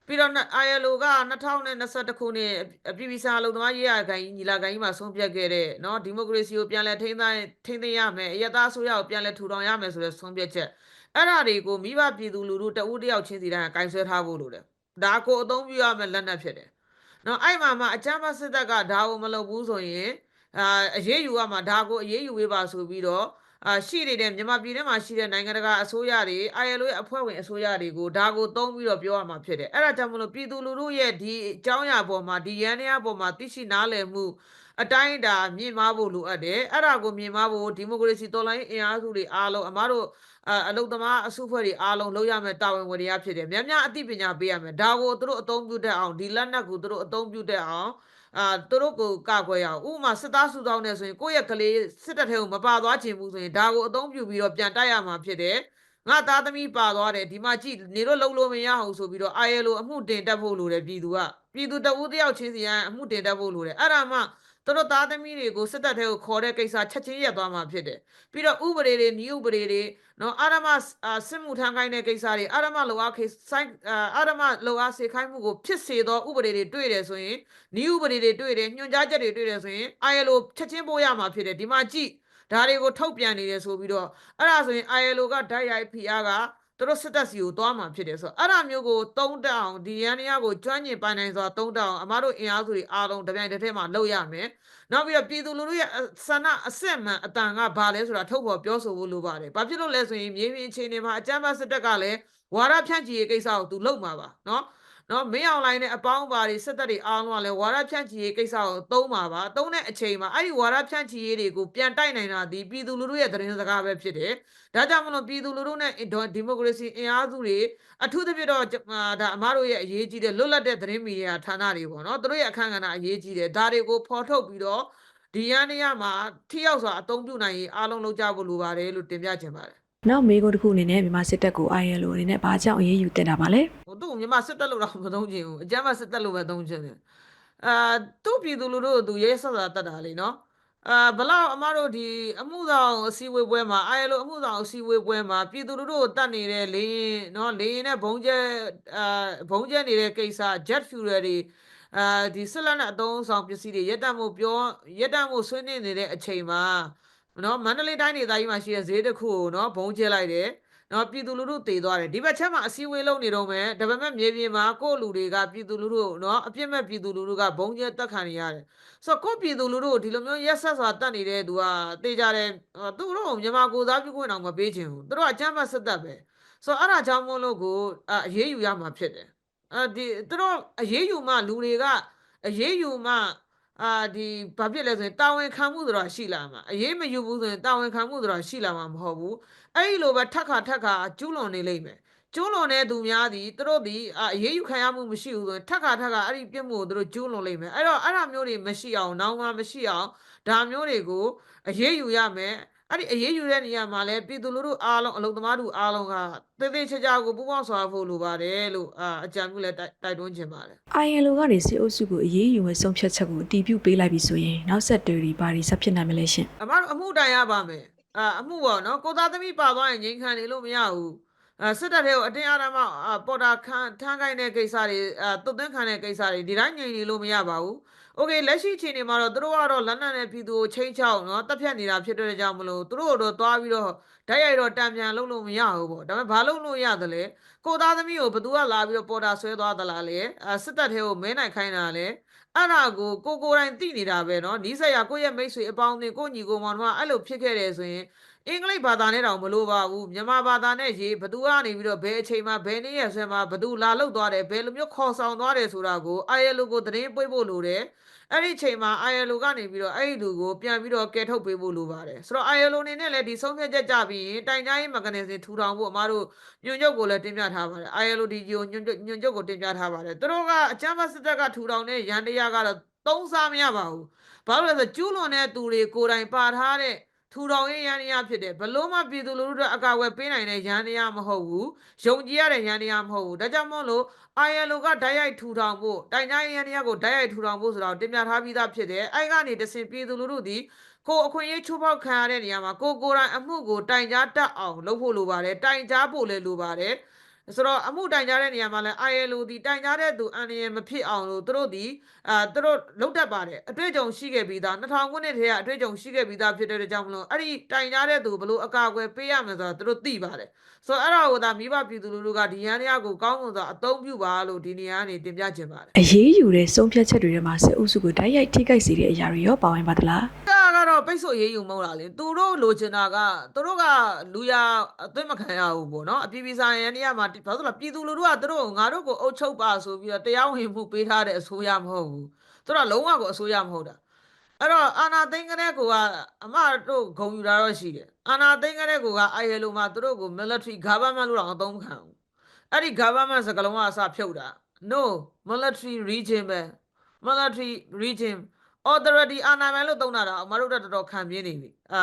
A: ပြီးတော့ ILO က2021ခုနှစ်အပြည်ပြည်ဆိုင်ရာအလုပ်သမားရေးရာခိုင်ညီလာခံကြီးမှာဆုံးဖြတ်ခဲ့တဲ့เนาะဒီမိုကရေစီကိုပြန်လည်ထိန်းသိမ်းထိန်းသိမ်းရမယ်အယက်သားအစိုးရကိုပြန်လည်ထူထောင်ရမယ်ဆိုတဲ့ဆုံးဖြတ်ချက်အဲ့ဒါတွေကိုမိဘပြည်သူလူထုတဦးတယောက်ချင်းစီတိုင်းကင်ဆွဲထားဖို့လိုတယ် ဒါကိုအသုံးပြုရမယ့်လက်နက်ဖြစ်တယ်နော်အဲ့မှာမှအကြမ်းဖက်စစ်တပ်ကဒါကိုမလုပ်ဘူးဆိုရင်အာအရေးယူရမှာဒါကိုအရေးယူဝေးပါဆိုပြီးတော့အာရှိနေတဲ့မြန်မာပြည်ထဲမှာရှိတဲ့နိုင်ငံတကာအစိုးရတွေ ILO ရဲ့အဖွဲ့ဝင်အစိုးရတွေကိုဒါကိုသုံးပြီးတော့ပြောရမှာဖြစ်တယ်အဲ့ဒါကြောင့်မလို့ပြည်သူလူထုရဲ့ဒီအကြောင်းအရာပေါ်မှာဒီရန်တရားပေါ်မှာသိရှိနားလည်မှုအတိုင်းအတာမြင့်မားဖို့လိုအပ်တယ်အဲ့ဒါကိုမြင့်မားဖို့ဒီမိုကရေစီတော်လှန်ရေးအင်အားစုတွေအားလုံးအမားတို့ အအလုသမားအစုအဖွဲ့တွေအားလုံးလုပ်ရမယ်တာဝန်ဝတ္တရားဖြစ်တယ်များများအသိပညာပေးရမယ်ဒါကိုသူတို့အသုံးပြုတတ်အောင်ဒီလက်နက်ကိုသူတို့အသုံးပြုတတ်အောင်အာသူတို့ကိုကကွယ်ရအောင်ဥပမာစစ်သားစုတောင်းနေဆိုရင်ကိုယ့်ရဲ့ကလေးစစ်တပ်ထဲကိုမပါသွားချင်ဘူးဆိုရင်ဒါကိုအသုံးပြုပြီးတော့ပြန်တိုက်ရမှာဖြစ်တယ်ငါသားသမီးပါသွားတယ်ဒီမှာကြည့်နေတော့လုံးလို့မရအောင်ဆိုပြီးတော့ ILO အမှုတင်တက်ဖို့လိုတယ်ပြည်သူကပြည်သူတဦးတယောက်ချင်းစီကအမှုတင်တက်ဖို့လိုတယ်အဲ့ဒါမှ သူတို့သားသမီးတွေကိုစစ်တပ်ထဲကိုခေါ်တဲ့ကိစ္စချက်ချင်းရက်သွားမှာဖြစ်တယ်ပြီးတော့ဥပဒေတွေနည်းဥပဒေတွေနော်အာရမအာစစ်မှုထမ်းခိုင်းတဲ့ကိစ္စတွေအာရမလောအားခေဆိုင်အာအာရမလောအားစေခိုင်းမှုကိုဖြစ်စေသောဥပဒေတွေတွေ့တယ်ဆိုရင်နည်းဥပဒေတွေတွေ့တယ်ညွှန်ကြားချက်တွေတွေ့တယ်ဆိုရင် ILO ချက်ချင်းပို့ရမှာဖြစ်တယ်ဒီမှာကြည့်ဒါတွေကိုထုတ်ပြန်နေတယ်ဆိုပြီးတော့အဲ့ဒါဆိုရင် ILO ကဓာတ်ရိုက် PR က သူတို့စစ်တပ်စီကိုသွားမှာဖြစ်တယ်ဆိုတော့အဲ့ဒါမျိုးကိုတုံးတက်အောင်ဒီရန်ရကိုကျွမ်းကျင်ပိုင်နိုင်စွာတုံးတက်အောင်အမတို့အင်အားစုတွေအားလုံးတပြိုင်တည်းထဲမှာလုပ်ရမယ်နောက်ပြီးတော့ပြည်သူလူထုရဲ့ဆန္ဒအစစ်မှန်အတန်ကဘာလဲဆိုတာထုတ်ဖော်ပြောဆိုဖို့လိုပါတယ်ဘာဖြစ်လို့လဲဆိုရင်မြေပြင်အခြေအနေမှာအကြမ်းဖက်စစ်တပ်ကလည်းဝါရဖြန့်ချီရေးကိစ္စကိုသူလုပ်မှာပါနော် နော်မင်းအောင်လိုင်းနဲ့အပေါင်းပါတွေစစ်တပ်တွေအားလုံးကလည်းဝါရဖြန့်ချီရေးကိစ္စကိုသုံးပါပါသုံးတဲ့အချိန်မှာအဲ့ဒီဝါရဖြန့်ချီရေးတွေကိုပြန်တိုက်နိုင်တာဒီပြည်သူလူထုရဲ့သတင်းစကားပဲဖြစ်တယ်ဒါကြောင့်မလို့ပြည်သူလူထုနဲ့ဒီမိုကရေစီအင်အားစုတွေအထူးသဖြင့်တော့အာဒါအမားတို့ရဲ့အရေးကြီးတဲ့လွတ်လပ်တဲ့သတင်းမီဒီယာဌာနတွေပေါ့နော်သူတို့ရဲ့အခမ်းကဏ္ဍအရေးကြီးတယ်ဒါတွေကိုဖော်ထုတ်ပြီးတော့ဒီရန်နေရမှာထိရောက်စွာအသုံးပြုနိုင်ရေးအားလုံးလုပ်ကြဖို့လိုပါတယ်လို့တင်ပြချင်ပါတယ်
B: နောက်မေးခွန်းတစ်ခုအနေနဲ့မြန်မာစစ်တပ်ကို ILO အနေနဲ့ဘာကြောင့်အရေးယူတင်တာပါလဲ
A: ဟိုသူ့ကိုမြန်မာစစ်တပ်လို့တော့မသုံးချင်ဘူးအကြမ်းဖက်စစ်တပ်လို့ပဲသုံးချင်တယ်အာသူ့ပြည်သူလူထုကိုသူရဲဆက်စာတတ်တာလေနော်အာဘလောက်အမတို့ဒီအမှုဆောင်အစည်းအဝေးပွဲမှာအဲလိုအမှုဆောင်အစည်းအဝေးပွဲမှာပြည်သူလူထုကိုတတ်နေတဲ့လေရင်နော်လေရင်နဲ့ဘုံကျဲအာဘုံကျဲနေတဲ့ကိစ္စ jet fuel တွေအာဒီဆက်လက်နဲ့အသုံးဆောင်ပစ္စည်းတွေရက်တက်မှုပြောရက်တက်မှုဆွေးနွေးနေတဲ့အချိန်မှာ နော်မန္တလေးတိုင်းဒေသကြီးမှာရှိတဲ့ဈေးတစ်ခုကိုနော်ဘုံကျဲလိုက်တယ်နော်ပြည်သူလူထုတည်သွားတယ်ဒီဘက်ချက်မှာအစည်းအဝေးလုပ်နေတော့မယ်ဒါပေမဲ့မြေပြင်မှာကိုယ့်လူတွေကပြည်သူလူထုကိုနော်အပြစ်မဲ့ပြည်သူလူထုကဘုံကျဲတက်ခံနေရတယ်ဆိုတော့ကိုယ့်ပြည်သူလူထုကိုဒီလိုမျိုးရက်ဆက်စွာတက်နေတဲ့သူကတေးကြတယ်အော်သူတို့ကမြန်မာကိုယ်စားပြုခွင့်အောင်မပေးချင်ဘူးသူတို့ကအကြမ်းဖက်စစ်တပ်ပဲဆိုတော့အဲ့ဒါကြောင့်မို့လို့ကိုအအရေးယူရမှာဖြစ်တယ်အဲဒီသူတို့အရေးယူမှလူတွေကအရေးယူမှ အာဒီဘာဖြစ်လဲဆိုရင်တာဝန်ခံမှုဆိုတာရှိလာမှာအရေးမယူဘူးဆိုရင်တာဝန်ခံမှုဆိုတာရှိလာမှာမဟုတ်ဘူးအဲ့ဒီလိုပဲထက်ခါထက်ခါကျူးလွန်နေလိမ့်မယ်ကျူးလွန်တဲ့သူများသည်သူတို့သည်အအရေးယူခံရမှုမရှိဘူးဆိုရင်ထက်ခါထက်ခါအဲ့ဒီပြစ်မှုကိုသူတို့ကျူးလွန်လိမ့်မယ်အဲ့တော့အဲ့ဒါမျိုးတွေမရှိအောင်နောင်မှမရှိအောင်ဒါမျိုးတွေကိုအရေးယူရမယ် အဲ့ဒီအရေးယူတဲ့နေရာမှာလည်းပြည်သူလူထုအားလုံးအလုံသမားတို့အားလုံးကသေသေးချာချာကိုပူးပေါင်းဆောင်ရွက်ဖို့လိုပါတယ်လို့အာအကြံပြုလည်းတိုက်တိုက်တွန်းချင်ပါတယ်
B: ILO ကနေစစ်အုပ်စုကိုအရေးယူမဲ့ဆုံးဖြတ်ချက်ကိုအတည်ပြုပေးလိုက်ပြီဆိုရင်နောက်ဆက်တွဲတွေဘာတွေဆက်ဖြစ်နိုင်မလဲရှင်
A: အမတို့အမှုတိုင်ရပါမယ်အာအမှုပေါ့နော်ကိုသားသမီးပါသွားရင်ငိမ့်ခံနေလို့မရဘူးအာ စစ်တပ်တွေကိုအတင်းအဓမ္မအာပေါ်တာခန်းထမ်းခိုင်းတဲ့ကိစ္စတွေအာတုတ်သွင်းခံတဲ့ကိစ္စတွေဒီတိုင်းငြိမ်နေလို့မရပါဘူးโอเคလက်ရှိအချိန်ဒီမှာတော့သူတို့ကတော့လက်နက်နဲ့ပြည်သူကိုချိန်ချောက်နော်တပ်ဖြတ်နေတာဖြစ်တဲ့ကြောင့်မလို့သူတို့တော့သွားပြီးတော့ဓာတ်ရိုက်တော့တံပြန်လုပ်လို့မရဘူးပေါ့ဒါပေမဲ့ဘာလုပ်လို့ရတယ်လဲကိုသားသမီးကိုဘသူကလာပြီးတော့ပေါ်တာဆွဲသွားသလားလေအာစစ်တပ်တွေကိုမဲနိုင်ခိုင်းတာလေ အဲ့ဒါကိုကိုကိုယ်တိုင်သိနေတာပဲเนาะနီးစက်ရကိုယ့်ရဲ့မိတ်ဆွေအပေါင်းအသင်းကိုယ့်ညီကိုမောင်တို့ကအဲ့လိုဖြစ်ခဲ့တယ်ဆိုရင် အင်္ဂလိပ်ဘာသာနဲ့တောင်မလိုပါဘူးမြန်မာဘာသာနဲ့ရေးဘသူကနေပြီးတော့ဘယ်အချိန်မှာဘယ်နေ့ရက်ဆွဲမှာဘသူလာလောက်သွားတယ်ဘယ်လိုမျိုးခေါ်ဆောင်သွားတယ်ဆိုတာကို ILO ကိုသတင်းပေးဖို့လိုတယ်အဲ့ဒီအချိန်မှာ ILO ကနေပြီးတော့အဲ့ဒီလူကိုပြန်ပြီးတော့ကယ်ထုတ်ပေးဖို့လိုပါတယ်ဆိုတော့ ILO အနေနဲ့လည်းဒီဆုံးဖြတ်ချက်ကြပြီးရင်တိုင်ကြားရေးမကန်စီထူထောင်ဖို့အမားတို့ညွှန်ချုပ်ကိုလည်းတင်ပြထားပါတယ် ILO ဒီကိုညွှန်ချုပ်ညွှန်ချုပ်ကိုတင်ပြထားပါတယ်သူတို့ကအကြမ်းဖက်စစ်တပ်ကထူထောင်တဲ့ရန်တရားကတော့သုံးစားမရပါဘူးဘာလို့လဲဆိုတော့ကျူးလွန်တဲ့သူတွေကိုယ်တိုင်ပါထားတဲ့ ထူထောင်ရေးရန်တရားဖြစ်တယ်ဘလို့မှပြည်သူလူထုတွေအကာအကွယ်ပေးနိုင်တဲ့ရန်တရားမဟုတ်ဘူးယုံကြည်ရတဲ့ရန်တရားမဟုတ်ဘူးဒါကြောင့်မို့လို့ ILO ကဓာတ်ရိုက်ထူထောင်ဖို့တိုင်ကြားရေးရန်တရားကိုဓာတ်ရိုက်ထူထောင်ဖို့ဆိုတော့တင်ပြထားပြီးသားဖြစ်တယ်အဲ့ကနေတစင်ပြည်သူလူထုဒီကိုအခွင့်အရေးချိုးဖောက်ခံရတဲ့နေရာမှာကိုကိုယ်တိုင်အမှုကိုတိုင်ကြားတတ်အောင်လုပ်ဖို့လိုပါတယ်တိုင်ကြားဖို့လည်းလိုပါတယ် ဆိုတော့အမှုတိုင်ကြားတဲ့နေရာမှာလဲ ILO ဒီတိုင်ကြားတဲ့သူအန်ရယ်မဖြစ်အောင်လို့သူတို့ဒီအာသူတို့လုတ်တတ်ပါတယ်အတွေ့အကြုံရှိခဲ့ပြီးသား2000ခုနှစ်တည်းကအတွေ့အကြုံရှိခဲ့ပြီးသားဖြစ်တဲ့ကြောင့်မလို့အဲ့ဒီတိုင်ကြားတဲ့သူဘလို့အကာအကွယ်ပေးရမယ်ဆိုတော့သူတို့သိပါတယ်ဆိုတော့အဲ့ဒါကိုဒါမိဘပြည်သူလူထုကဒီရန်တရားကိုကောင်းမွန်စွာအသုံးပြုပါလို့ဒီနေရာကနေတင်ပြချင်ပါတယ်
B: အရေးယူတဲ့ဆုံးဖြတ်ချက်တွေထဲမှာစစ်အုပ်စုကိုတိုက်ရိုက်ထိခိုက်စေတဲ့အရာတွေရောပါဝင်ပါသလား
A: ဒါကတော့ ပိတ်ဆို့ရေးယူမဟုတ်လားလေသူတို့လိုချင်တာကသူတို့ကလူရအသွင်းမခံရဘူးပေါ့နော်အပြည်ပြည်ဆိုင်ရာနေရာမှာဘာလို့လဲပြည်သူလူထုကသူတို့ကိုငါတို့ကိုအုပ်ချုပ်ပါဆိုပြီးတော့တရားဝင်မှုပေးထားတဲ့အစိုးရမဟုတ်ဘူးသူတို့ကလုံးဝကိုအစိုးရမဟုတ်တာအဲ့တော့အာနာသိန်းကလေးကအမတို့ဂုံယူတာတော့ရှိတယ်အာနာသိန်းကလေးက ILO မှာသူတို့ကို military government လို့တော့အသုံးမခံဘူးအဲ့ဒီ government စကားလုံးကအစဖြုတ်တာ no military region ပဲ military region authority အာဏာပိုင်လို့သုံးတာတော့အမတို့တော့တော်တော်ခံပြင်းနေပြီအာ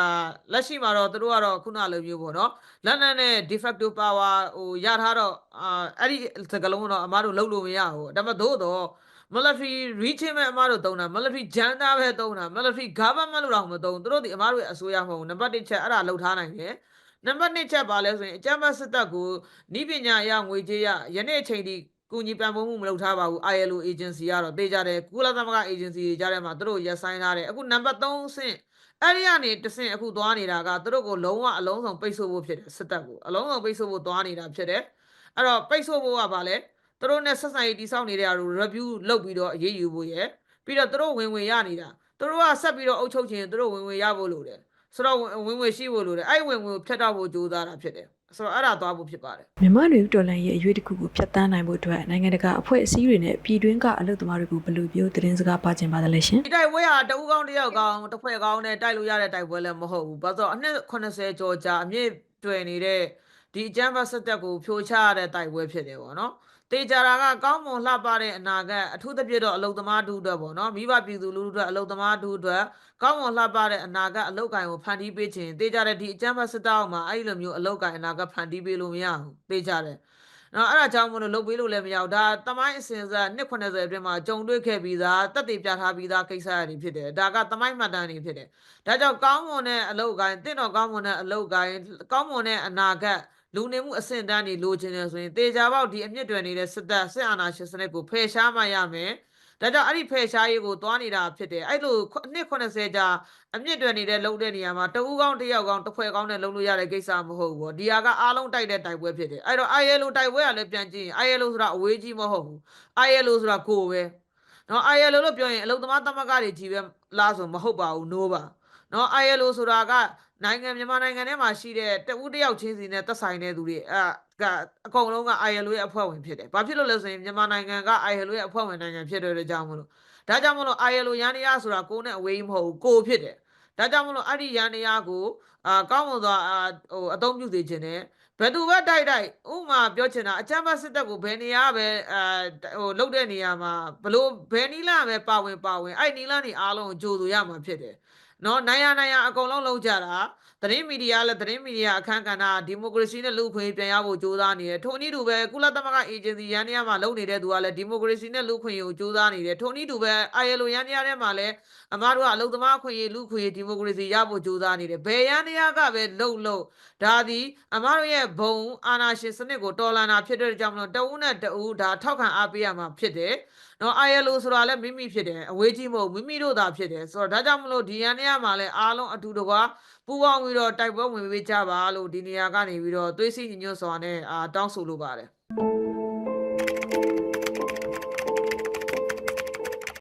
A: လက်ရှိမှာတော့သူတို့ကတော့ခုနလိုမျိုးပေါ့နော်လက်နက်နဲ့ de facto power ဟိုရထားတော့အာအဲ့ဒီစကလုံးကတော့အမတို့လုံးလို့မရဘူးဒါပေမဲ့သို့တော့ military region ပဲအမတို့သုံးတာ military janda ပဲသုံးတာ military government လို့တော့မသုံးသူတို့ဒီအမတို့ရဲ့အစိုးရမဟုတ်ဘူးနံပါတ်1ချက်အဲ့ဒါလှုပ်ထားနိုင်တယ်နံပါတ်2ချက်ပါလဲဆိုရင်အကြမ်းဖက်စစ်တပ်ကိုဤပညာအရငွေကြေးရယနေ့အချိန်ထိ ကူညီပံ့ပိုးမှုမလုပ်ထားပါဘူး ILO agency ကတော့တေးကြတယ်ကုလသမဂ္ဂ agency တွေကြားထဲမှာသူတို့ရက်ဆိုင်ထားတယ်အခုနံပါတ်3ဆင့်အဲ့ဒီကနေတစ်ဆင့်အခုသွားနေတာကသူတို့ကိုလုံးဝအလုံးစုံပိတ်ဆို့ဖို့ဖြစ်တယ်စစ်တပ်ကိုအလုံးစုံပိတ်ဆို့ဖို့သွားနေတာဖြစ်တယ်အဲ့တော့ပိတ်ဆို့ဖို့ကဘာလဲသူတို့နဲ့ဆက်ဆံရေးတိစောက်နေတဲ့အားကို review လုပ်ပြီးတော့အရေးယူဖို့ရယ်ပြီးတော့သူတို့ဝင်ဝင်ရနေတာသူတို့ကဆက်ပြီးတော့အုပ်ချုပ်ခြင်းသူတို့ဝင်ဝင်ရဖို့လိုတယ်ဆိုတော့ဝင်ဝင်ရှိဖို့လိုတယ်အဲ့ဝင်ဝင်ကိုဖျက်တော့ဖို့ကြိုးစားတာဖြစ်တယ် ဆိုတော့အဲ့ဒါသွားဖို့ဖြစ်ပါတယ်
B: မြန်မာ့လူဦးတော်လှန်ရေးအရွေးတစ်ခုကိုဖျက်ဆီးနိုင်ဖို့အတွက်နိုင်ငံတကာအဖွဲ့အစည်းတွေနဲ့ပြည်တွင်းကအလုပ်သမားတွေကိုဘယ်လိုမျိုးသတင်းစကားပါချင်ပါသလဲရှင်
A: ဒီတိုက်ပွဲဟာတဦးကောင်းတစ်ယောက်ကောင်းတစ်ဖွဲ့ကောင်းနဲ့တိုက်လို့ရတဲ့တိုက်ပွဲလည်းမဟုတ်ဘူးဘာလို့လဲဆိုတော့အနှစ်80ကျော်ကြာအမြင့်တွယ်နေတဲ့ဒီအကြမ်းဖက်စစ်တပ်ကိုဖြိုချရတဲ့တိုက်ပွဲဖြစ်တယ်ပေါ့နော် တေချာတာကကောင်းမွန်လှပတဲ့အနာဂတ်အထူးသဖြင့်တော့အလုသမားဒုအတွက်ပေါ့နော်မိဘပြည်သူလူထုအတွက်အလုသမားဒုအတွက်ကောင်းမွန်လှပတဲ့အနာဂတ်အလုကိုင်ကိုဖန်တီးပေးခြင်းတေချာတဲ့ဒီအကြမ်းဖက်စစ်တပ်အောက်မှာအဲ့ဒီလိုမျိုးအလုကိုင်အနာဂတ်ဖန်တီးပေးလို့မရဘူးတေချာတယ်နော်အဲ့ဒါကြောင့်မလို့လုပ်ပေးလို့လည်းမရဘူးဒါတမိုင်းအစဉ်အဆက်နှစ်80အတွင်းမှာကြုံတွေ့ခဲ့ပြီးသားတက်တည်ပြထားပြီးသားကိစ္စတွေဖြစ်တယ်ဒါကတမိုင်းမှတ်တမ်းတွေဖြစ်တယ်ဒါကြောင့်ကောင်းမွန်တဲ့အလုပ်ကိုင်းတင့်တော်ကောင်းမွန်တဲ့အလုပ်ကိုင်းကောင်းမွန်တဲ့အနာဂတ် လူနေမှုအဆင့်တန်းတွေလိုချင်တယ်ဆိုရင်တေချာပေါက်ဒီအမြင့်တွယ်နေတဲ့စစ်တပ်စစ်အာဏာရှင်စနစ်ကိုဖယ်ရှားမှရမယ်ဒါကြောင့်အဲ့ဒီဖယ်ရှားရေးကိုသွားနေတာဖြစ်တယ်အဲ့လိုအနှစ်80ကြာအမြင့်တွယ်နေတဲ့လုံတဲ့နေရာမှာတဦးကောင်းတစ်ယောက်ကောင်းတစ်ဖွဲ့ကောင်းနဲ့လုံလို့ရတဲ့ကိစ္စမဟုတ်ဘူးပေါ့ဒီဟာကအားလုံးတိုက်တဲ့တိုက်ပွဲဖြစ်တယ်အဲ့တော့ ILO တိုက်ပွဲကလည်းပြန်ကြည့်ရင် ILO ဆိုတာအဝေးကြီးမဟုတ်ဘူး ILO ဆိုတာကိုယ်ပဲနော် ILO လို့ပြောရင်အလုံသမားသမဂ္ဂတွေကြီးပဲလားဆိုမဟုတ်ပါဘူး no ပါနော် ILO ဆိုတာက နိုင်ငံမြန်မာနိုင်ငံထဲမှာရှိတဲ့တဦးတစ်ယောက်ချင်းစီနဲ့သက်ဆိုင်တဲ့သူတွေအဲကအကုန်လုံးက ILO ရဲ့အဖွဲ့ဝင်ဖြစ်တယ်ဘာဖြစ်လို့လဲဆိုရင်မြန်မာနိုင်ငံက ILO ရဲ့အဖွဲ့ဝင်နိုင်ငံဖြစ်တဲ့အတွက်ကြောင့်မလို့ဒါကြောင့်မလို့ ILO ရန်တရားဆိုတာကိုယ်နဲ့အဝေးကြီးမဟုတ်ဘူးကိုယ်ဖြစ်တယ်ဒါကြောင့်မလို့အဲ့ဒီရန်တရားကိုအာကောင်းမွန်စွာအာဟိုအသုံးပြုစေခြင်းနဲ့ဘယ်သူပဲတိုက်တိုက်ဥမာပြောချင်တာအကြမ်းဖက်စစ်တပ်ကိုဘယ်နေရာပဲအာဟိုလုတ်တဲ့နေရာမှာဘလို့ဘယ်နီလာပဲပါဝင်ပါဝင်အဲ့နီလာနေအားလုံးကိုကြိုဆိုရမှာဖြစ်တယ် နော်နိုင်ရနိုင်ရအကုန်လုံးလုံးကြတာသတင်းမီဒီယာလည်းသတင်းမီဒီယာအခမ်းကဏ္ဍဒီမိုကရေစီနဲ့လူ့အခွင့်အရေးပြန်ရဖို့ကြိုးစားနေတယ်ထိုနည်းတူပဲကုလသမဂ္ဂအေဂျင်စီရန်နေရာမှာလုပ်နေတဲ့သူကလည်းဒီမိုကရေစီနဲ့လူ့အခွင့်အရေးကိုကြိုးစားနေတယ်ထိုနည်းတူပဲ ILO ရန်နေရာထဲမှာလည်းအမားတို့ကအလုံသမားအခွင့်အရေးလူ့အခွင့်အရေးဒီမိုကရေစီရဖို့ကြိုးစားနေတယ်ဘယ်ရန်နေရာကပဲလှုပ်လှုပ်ဒါသည်အမားတို့ရဲ့ဘုံအာဏာရှင်စနစ်ကိုတော်လှန်တာဖြစ်တဲ့ကြောင့်မလို့တဦးနဲ့တဦးဒါထောက်ခံအားပေးရမှာဖြစ်တယ်နော် ILO ဆိုတာလည်းမိမိဖြစ်တယ်အဝေးကြီးမဟုတ်မိမိတို့သာဖြစ်တယ်ဆိုတော့ဒါကြောင့်မလို့ဒီရန်နေရာမှာလည်းအားလုံးအတူတကွာပူးပေါင်းပြီးတော့တိုက်ပွဲဝင်ပေးကြပါလို့ဒီနေရာကနေပြီးတော့သွေးစည်းညီညွတ်စွာနဲ့အာတောင်းဆိုလိုပါတယ်